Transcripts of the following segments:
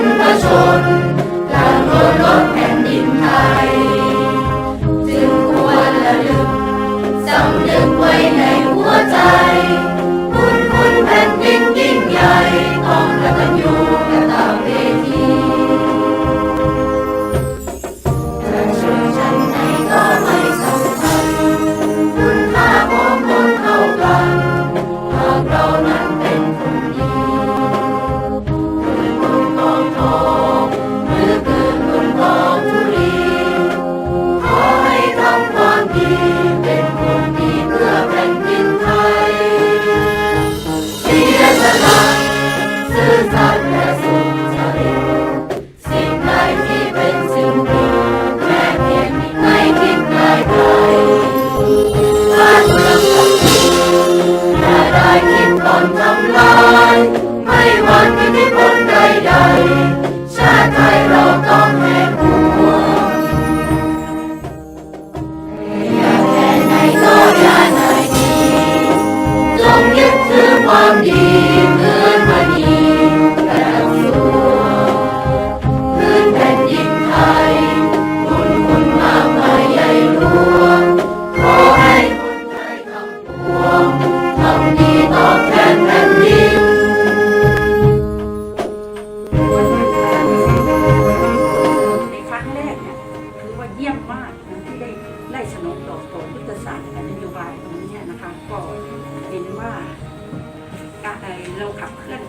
รพชน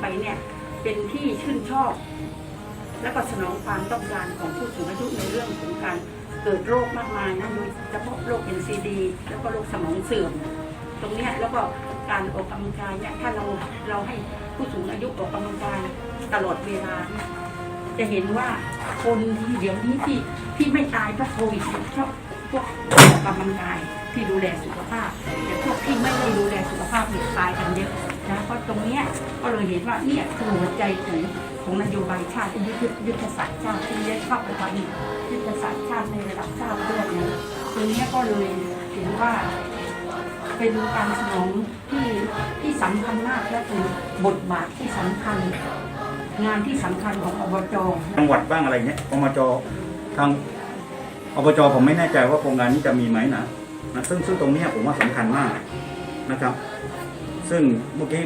ไปเนี่ยเป็นที่ชื่นชอบ และก็สนองความต้องการของผู้สูงอายุในเรื่องของการเกิดโรคมากมายนะโดยเฉพาะโรค NCD แล้วก็โรคสมองเสื่อม ตรงเนี้ยแล้วก็การออกกำลังกายเนี่ยถ้าเราเราให้ผู้สูงอายุออกกำลังกายตลอดเวลาเนี่ยจะเห็นว่าคนที่เดี๋ยวนี้ที่ที่ไม่ตายเพราะโควิดเนี่ยเพราะพวกออกกำลังกายที่ดูแลสุขภาพแต่พวกที่ไม่ได้ดูแลสุขภาพเนี่ยตายกันเยอะ นะเพราะตรงเนี้ยก็เลยเห็นว่าเนี่ยคือหัวใจของของนโยบายชาติยุทธยุทธศาสตร์ชาติที่ได้เข้าไปทำยุทธศาสตร์ชาติในระดับชาติด้วยนะตรงเนี้ยก็เลยเห็นว่า เป็นการสนองที่ที่สำคัญมากและคือบทบาทที่สำคัญ งานที่สำคัญของอบจจังหวัดบ้างอะไรเงี้ยอบจทางอบจผมไม่แน่ใจว่าโครงการนี้จะมีไหมนะนะซึ่งซึ่งตรงนี้ผมว่าสำคัญมากนะครับ ซึ่งเมื่อกี้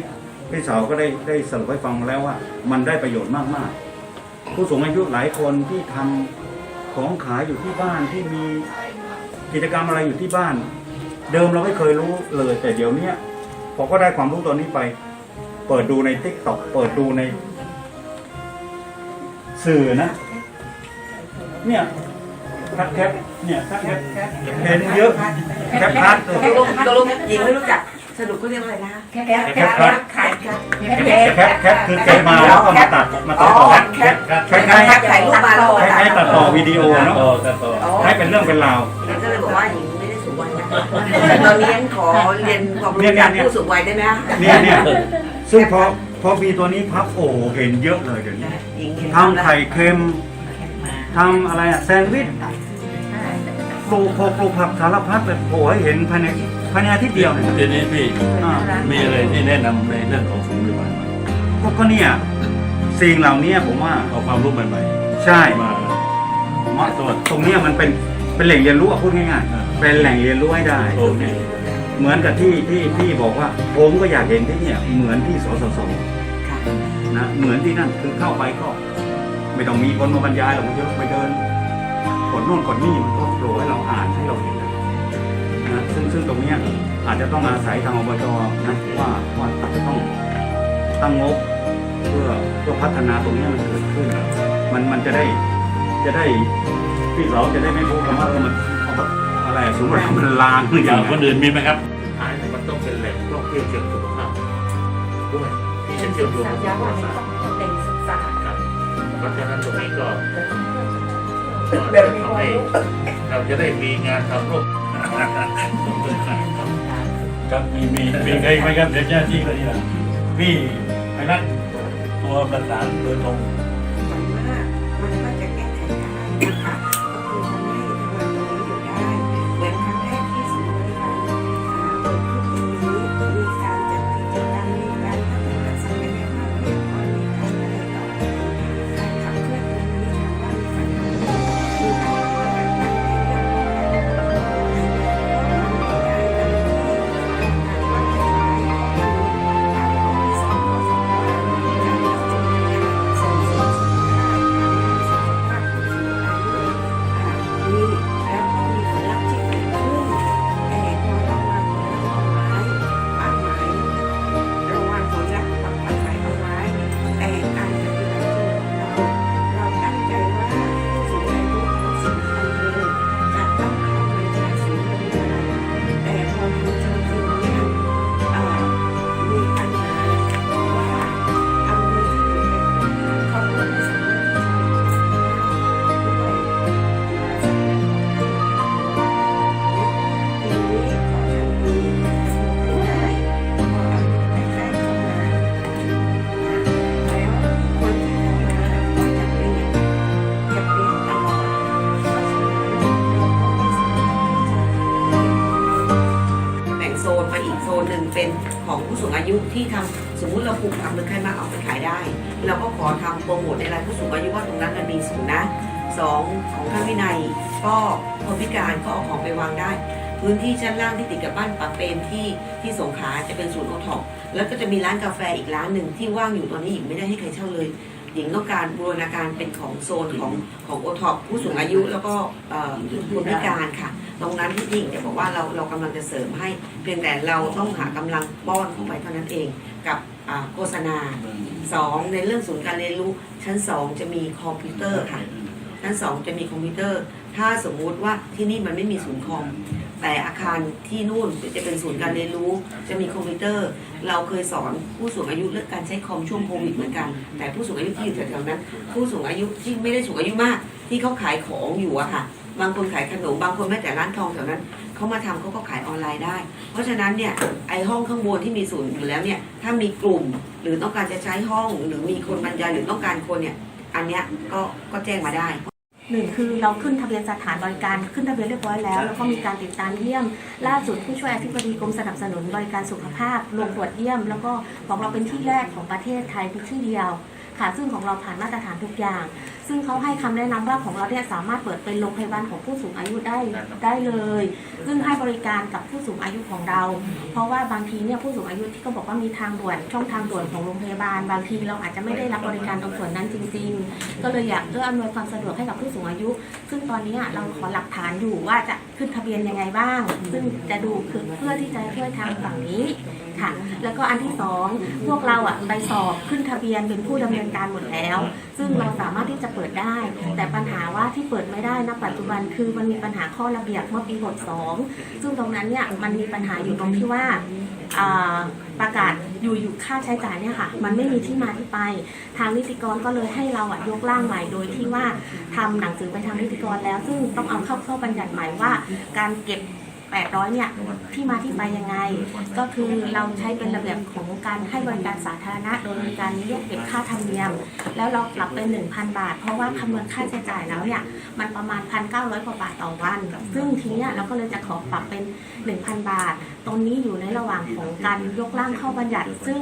พี่สาวก็ได้ได้สรุปให้ฟังมาแล้วว่า มันได้ประโยชน์มากๆ ผู้สูงอายุหลายคนที่ทำของขายอยู่ที่บ้านที่มีกิจกรรมอะไรอยู่ที่บ้าน เดิมเราไม่เคยรู้เลย แต่เดี๋ยวเนี้ยพอก็ได้ความรู้ตอนนี้ไป เปิดดูในทิกตอกเปิดดูใน สื่อนะ เนี่ยทักแคปเนี่ยทักแคปเห็นเยอะแคปพัดตกลงตกลงหญิงไม่รู้จัก สรุปเขาเรียกว่าอะไรนะแค่แคปแคปพัดขายแคปแคปแคปคือเก็บมาแล้วก็มาตัดมาตัดต่อแคปคล้ายแคปถ่ายรูปมาแล้วๆคล้ายๆตัดต่อวิดีโอเนาะต่อตัดต่ออ๋อให้เป็นเรื่องเป็นราวก็เลยบอกว่าหญิงไม่ได้สูงวัยนะแต่ตอนนี้ขอเรียนความรู้จากผู้สูงวัยได้ไหมคะเนี่ยเนี่ยซึ่งพอพอมีตัวนี้พับโอ้โหเห็นเยอะเลยเดี๋ยวนี้หญิงเห็นทำไข่เค็มทำอะไรอะแซนด์วิชปลูกผักปลูกผักสารพัดแบบโอ้ยเห็นภายใน ภายในอาทิตย์เดียวเนี่ยทีนี้พี่อ่า มีอะไรที่แนะนำในเรื่องของสูงหรือเปล่าก็ก็เนี่ยสิ่งเหล่านี้ผมว่าเอาความรู้ใหม่ใช่ๆมามาตรงเนี้ยมันเป็นเป็นแหล่งเรียนรู้อะพูดง่ายอ่าๆเป็นแหล่งเรียนรู้ให้ได้โอเคเหมือนกับที่ที่ที่บอกว่า ผมก็อยากเห็นที่เนี่ยเหมือนที่สสสนะเหมือนที่นั่นคือเข้าไปก็ ไม่ต้องมีคนมาบรรยายหรอกมันจะไปเดินกดโน่นกดนี่มันก็โปรให้เราอ่านให้เราเห็นนะ ซึ่งซึ่งตรงเนี้ยอาจจะต้องอาศัยทางอบจนะว่าว่าอาจจะต้องตั้งงบเพื่อเพื่อพัฒนาตรงเนี้ยมันเกิดขึ้น มันมันจะได้จะได้พี่สาวจะได้ไม่พูดคำว่าเออมันเอาแบบอะไรอะสมมติมันลางหรืออยัย่างงคนอื่นมีไหมครับท้ายเนี่ยมันต้องเป็นแหล่งท่องเที่ยวเชิงสุขภาพด้วยที่จะเชื่อมโยงสักับญญาประว่าวัติศาสตร์ต้องเป็นศึกษาครับเพราะฉะนั้นตรงนี้ก็ก็จะทำให้เราจะได้มีงานทำร่วม ครับมีมีมีใครไหมครับเดี๋ยวเจ้าที่ก็ดีละพี่ไพรัดตัวประสานโดยตรง ยุที่ทำสมมุติเราปลูกผักหรือใครมาเอาไปขายได้ เราก็ขอทำโปรโมทในรายผู้สูงอายุว่าตรงนั้นมันมีสูงนะสองของท่านวินัยก็คนพิการก็เอาของไปวางได้ พื้นที่ชั้นล่างที่ติดกับบ้านปะเปมที่ที่สงขลาจะเป็นศูนย์โอท็อปแล้วก็จะมีร้านกาแฟอีกร้านหนึ่งที่ว่างอยู่ตอนนี้หญิงไม่ได้ให้ใครเช่าเลย หญิงต้องการบูรณาการเป็นของโซนของของโอท็อปผู้สูงอายุแล้วก็คนพิการค่ะ ตรงนั้นที่หญิงจะบอกว่าเราเรากำลังจะเสริมให้ เพียงแต่เราต้องหากำลังป้อนเข้าไปเท่านั้นเองกับโฆษณาสองในเรื่องศูนย์การเรียนรู้ชั้นสองจะมีคอมพิวเตอร์ค่ะชั้นสองจะมีคอมพิวเตอร์ ถ้าสมมุติว่าที่นี่มันไม่มีศูนย์คอม แต่อาคารที่นู่นจะเป็นศูนย์การเรียนรู้ จะมีคอมพิวเตอร์ เราเคยสอนผู้สูงอายุเรื่องการใช้คอมช่วงโควิดเหมือนกัน แต่ผู้สูงอายุที่อยู่แถวๆนั้น ผู้สูงอายุที่ไม่ได้สูงอายุมาก ที่เขาขายของอยู่อะค่ะ บางคนขายขนม บางคนแม้แต่ร้านทองแถวนั้นเขามาทำเขาก็ขายออนไลน์ได้ เพราะฉะนั้นเนี่ยไอห้องข้างบนที่มีศูนย์อยู่แล้วเนี่ยถ้ามีกลุ่มหรือต้องการจะใช้ห้อง หรือมีคนบรรยายหรือต้องการคนเนี่ยอันเนี้ยก็ก็แจ้งมาได้ หนึ่งคือเราขึ้นทะเบียนสถานบริการขึ้นทะเบียนเรียบร้อยแล้ว แล้วก็มีการติดตามเยี่ยม ล่าสุดผู้ช่วยอธิบดีกรมสนับสนุนบริการสุขภาพลงตรวจเยี่ยม แล้วก็ของเราเป็นที่แรกของประเทศไทยเป็นที่เดียว ค่ะ ซึ่งของเราผ่านมาตรฐานทุกอย่าง ซึ่งเขาให้คำแนะนำว่าของเราเนี่ยสามารถเปิดเป็นโรงพยาบาลของผู้สูงอายุได้ได้เลย ซึ่งให้บริการกับผู้สูงอายุของเรา เพราะว่าบางทีเนี่ยผู้สูงอายุที่เขาบอกว่ามีทางด่วนช่องทางด่วนของโรงพยาบาล บางทีเราอาจจะไม่ได้รับบริการตรงส่วนนั้นจริง ๆ ก็เลยอยากเอื้ออำนวยความสะดวกให้กับผู้สูงอายุ ซึ่งตอนนี้เราขอหลักฐานอยู่ว่าจะขึ้นทะเบียนยังไงบ้าง ซึ่งจะดูคือเพื่อที่จะช่วยทางฝั่งนี้ ค่ะ แล้วก็อันที่สองพวกเราอะไปสอบขึ้นทะเบียนเป็นผู้ดำเนินการหมดแล้ว ซึ่งเราสามารถที่จะเปิดได้ แต่ปัญหาว่าที่เปิดไม่ได้ณปัจจุบันคือมันมีปัญหาข้อระเบียบเมื่อปี62ซึ่งตรงนั้นเนี่ยมันมีปัญหาอยู่ตรงที่ว่าอ่าประกาศอยู่อยู่ค่าใช้จ่ายเนี่ยค่ะ มันไม่มีที่มาที่ไป ทางนิติกรก็เลยให้เราอะยกร่างใหม่โดยที่ว่าทำหนังสือไปทางนิติกรแล้ว ซึ่งต้องเอาเข้าเข้าบัญญัติใหม่ว่า การเก็บ 800เนี่ยที่มาที่ไปยังไง ก็คือเราใช้เป็นระเบียบของการให้บริการสาธารณะโดยมีการเรียกเก็บค่าธรรมเนียม แล้วเราปรับเป็น 1,000 บาท เพราะว่าคำนวณค่าใช้จ่ายแล้วเนี่ยมันประมาณ 1,900 กว่าบาทต่อวัน ซึ่งทีเนี้ยเราก็เลยจะขอปรับเป็น 1,000 บาท ตรงนี้อยู่ในระหว่างของการยกร่างเข้าบัญญัติ ซึ่ง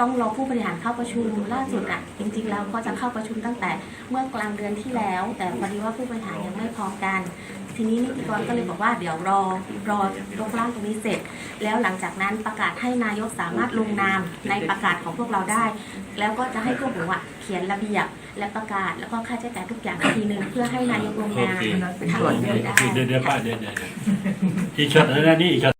ต้องรอผู้บริหารเข้าประชุมล่าสุดอะจริงๆแล้วก็จะเข้าประชุมตั้งแต่เมื่อกลางเดือนที่แล้ว แต่พอดีว่าผู้บริหารยังไม่พร้อมกัน ทีนี้นิติกรก็เลยบอกว่าเดี๋ยวรอรอยกร่างตรงนี้เสร็จ แล้วหลังจากนั้นประกาศให้นายกสามารถลงนามในประกาศของพวกเราได้ แล้วก็จะให้พวกหนูอะเขียนระเบียบและประกาศแล้วก็ค่าใช้จ่ายทุกอย่างทีหนึ่งเพื่อให้นายกลงนามทั้งหมดได้ เดี๋ยวเดี๋ยวป้าเดี๋ยวเดี๋ยวอีกช็อตนึงนะนี่อีกช็อต